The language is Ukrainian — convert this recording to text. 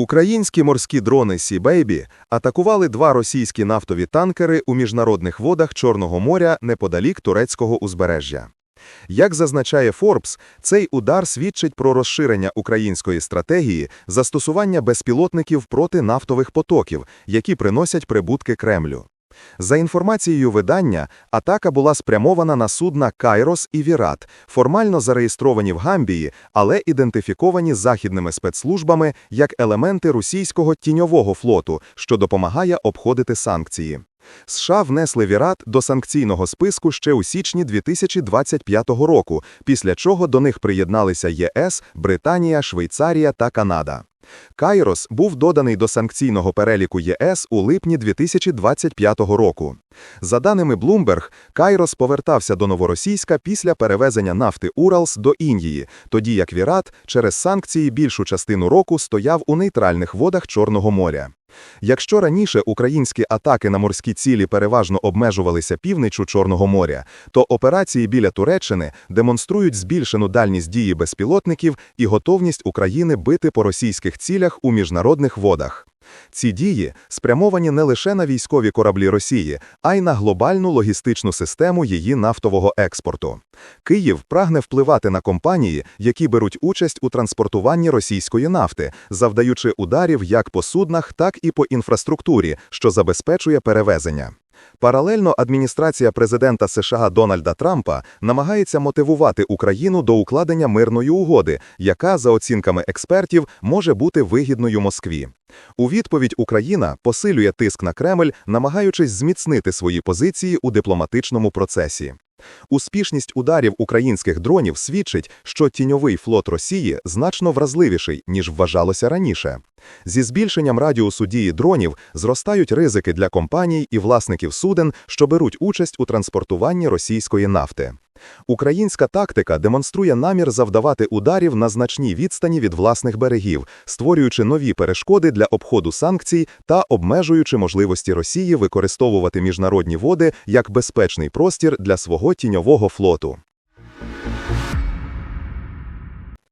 Українські морські дрони «Сі-Бейбі» атакували два російські нафтові танкери у міжнародних водах Чорного моря неподалік турецького узбережжя. Як зазначає Forbes, цей удар свідчить про розширення української стратегії застосування безпілотників проти нафтових потоків, які приносять прибутки Кремлю. За інформацією видання, атака була спрямована на судна «Кайрос» і «Вірат», формально зареєстровані в Гамбії, але ідентифіковані західними спецслужбами як елементи російського тіньового флоту, що допомагає обходити санкції. США внесли «Вірат» до санкційного списку ще у січні 2025 року, після чого до них приєдналися ЄС, Британія, Швейцарія та Канада. Кайрос був доданий до санкційного переліку ЄС у липні 2025 року. За даними Bloomberg, Кайрос повертався до Новоросійська після перевезення нафти Уралс до Індії, тоді як Вірат через санкції більшу частину року стояв у нейтральних водах Чорного моря. Якщо раніше українські атаки на морські цілі переважно обмежувалися півничю Чорного моря, то операції біля Туреччини демонструють збільшену дальність дії безпілотників і готовність України бити по російських цілях у міжнародних водах. Ці дії спрямовані не лише на військові кораблі Росії, а й на глобальну логістичну систему її нафтового експорту. Київ прагне впливати на компанії, які беруть участь у транспортуванні російської нафти, завдаючи ударів як по суднах, так і по інфраструктурі, що забезпечує перевезення. Паралельно адміністрація президента США Дональда Трампа намагається мотивувати Україну до укладення мирної угоди, яка, за оцінками експертів, може бути вигідною Москві. У відповідь Україна посилює тиск на Кремль, намагаючись зміцнити свої позиції у дипломатичному процесі. Успішність ударів українських дронів свідчить, що тіньовий флот Росії значно вразливіший, ніж вважалося раніше. Зі збільшенням радіусу дії дронів зростають ризики для компаній і власників суден, що беруть участь у транспортуванні російської нафти. Українська тактика демонструє намір завдавати ударів на значній відстані від власних берегів, створюючи нові перешкоди для обходу санкцій та обмежуючи можливості Росії використовувати міжнародні води як безпечний простір для свого тіньового флоту.